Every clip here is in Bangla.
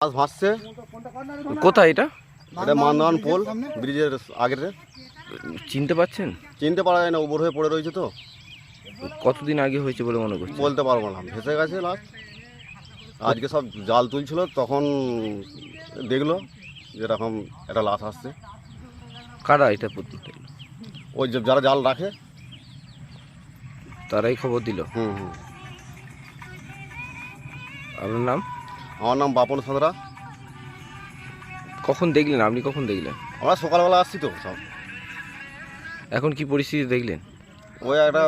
মাছ ভাসছে। কোথায় এটা? এটা মান্দান পোল ব্রিজের আগের চিনতে পাচ্ছেন চিনতে পারা যায় না উপর হয়ে পড়ে রয়েছে তো। কতদিন আগে হয়েছে বলে মনে করছেন? বলতে পারব না। ভেসে গেছে লাস্ট আজকে সব জাল তুলছিল তখন দেখল যেরকম একটা লাশ আসছে। কারা এটা পদ্ধতি ওই যে যারা জাল রাখে। তারাই খবর দিল? হুম হুম। আপনার নাম? আমার নাম বাপন সাঁতরা। কখন দেখলেন? আপনি কখন দেখলেন? আমরা সকালবেলা আসছি তো সব। এখন কি পরিস্থিতি দেখলেন? ওই একটা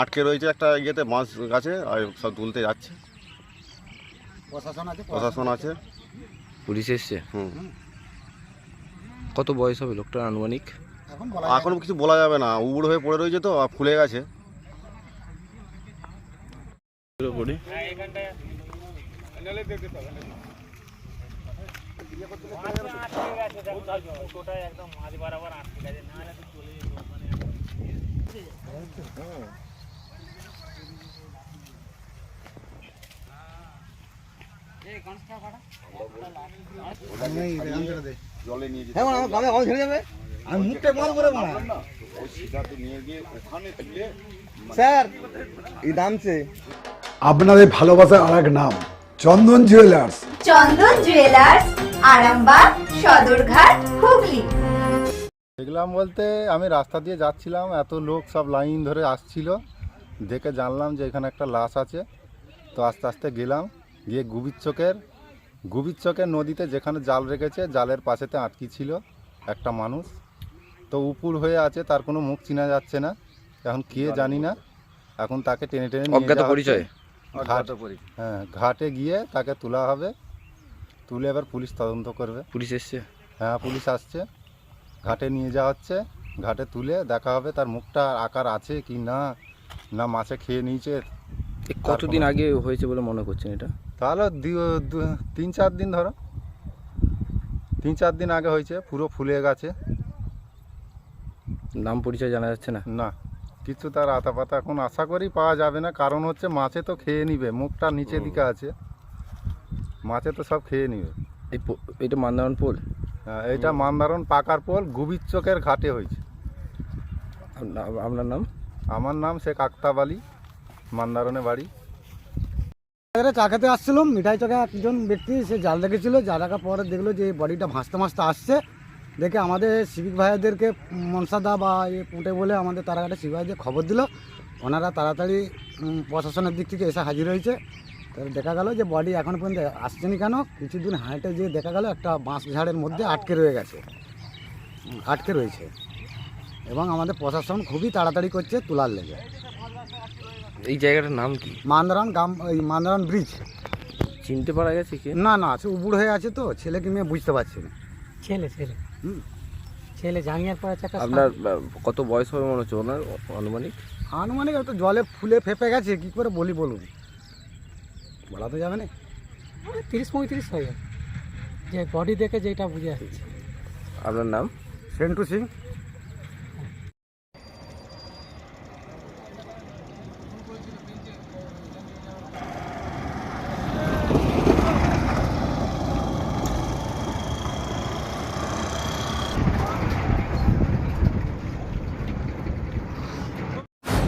আটকে রয়েছে একটা ইয়েতে মাছ গাছে আর সব তুলতে যাচ্ছে। প্রশাসন আছে? প্রশাসন আছে। পুলিশ এসছে? হুম। কত বয়স হবে লোকটার আনুমানিক? এখন কিছু বলা যাবে না। উবুড় হয়ে পড়ে রয়েছে তো আর ফুলে গেছে। জলে গামে গামে ছেড়ে যাবে আমি মুখটা বন্ধ করে স্যার এই দামছে আপনাদের ভালোবাসার আর এক নাম। Chandan jewellers Chandan jewellers Arambagh Sadarghat Hooghly. দেখলাম বলতে আমি রাস্তা দিয়ে যাচ্ছিলাম এত লোক সব লাইন ধরে আসছিল। দেখে জানলাম যে এখানে একটা লাশ আছে। তো আস্তে আস্তে গেলাম গিয়ে গুবির চোখের গুবির চোখের নদীতে যেখানে জাল রেখেছে জালের পাশেতে আটকি ছিল একটা মানুষ। তো উপুর হয়ে আছে তার কোনো মুখ চিনা যাচ্ছে না। এখন কে জানি না। এখন তাকে টেনে টেনে অজ্ঞাত পরিচয়? ঘাট হ্যাঁ ঘাটে গিয়ে তাকে তোলা হবে। তুলে এবার পুলিশ তদন্ত করবে। পুলিশ এসছে? হ্যাঁ পুলিশ আসছে। ঘাটে নিয়ে যাওয়া হচ্ছে। ঘাটে তুলে দেখা হবে তার মুখটা আকার আছে কি না না মাছে খেয়ে নিয়েছে। কতদিন আগে হয়েছে বলে মনে করছেন এটা? তাহলে তিন চার দিন ধরো। তিন চার দিন আগে হয়েছে পুরো ফুলে গেছে। নাম পরিচয় জানা যাচ্ছে না? না। কিছু তার আতা পাতা এখন আশা করি পাওয়া যাবে না। কারণ হচ্ছে মাছে তো খেয়ে নিবে মুখটা নিচের দিকে আছে। মাছে তো সব খেয়ে নিবে। এই পো- এটা মান্দারন পোল? হ্যাঁ, এইটা মান্দারণ পাকার পোল গুবির চোখের ঘাটে হয়েছে। আপনা- আপনার নাম? আমার নাম শেখ আক্তাব আলী মান্দারণে বাড়ি। এরা চা খেতে আসছিল মিঠাই চকে একজন ব্যক্তি সে জাল রেখেছিল জাল রাখার পরে দেখল যে বডিটা ভাসতে ভাসতে আসছে। দেখে আমাদের সিভিক ভাইদেরকে মনসাদা বা এ পুঁটে বলে আমাদের তারাঘাটে সিভিক ভাইদের খবর দিল। ওনারা তাড়াতাড়ি প্রশাসনের দিক থেকে এসে হাজির হয়েছে। তাহলে দেখা গেল যে বডি এখনও পর্যন্ত আসছেনি কেন? কিছুদিন হাঁটে যেয়ে দেখা গেল একটা বাঁশ ঝাড়ের মধ্যে আটকে রয়ে গেছে। আটকে রয়েছে। এবং আমাদের প্রশাসন খুবই তাড়াতাড়ি করছে তোলার লেগে। এই জায়গাটার নাম কি? মান্দারান গ্রাম ওই মান্দারান ব্রিজ চিনতে পারা গেছে কি? না না সে উবুড় হয়ে আছে তো ছেলেকে মেয়ে বুঝতে পারছি না। ছেলে ছেলে। হুম। ছেলে জাঙ্গিয়ার পরে একটা আপনার কত বয়স হবে মনে হচ্ছে ওনার? আনুমানিক? আনুমানিক তো জলে ফুলে ফেপে গেছে কি করে বলি বলুন? বলা তো যাবে না। তিরিশ পঁয়ত্রিশ হয়ে যাবে। যে বডি দেখে যেটা বুঝে আসছে। আপনার নাম? সেন্টু সিং।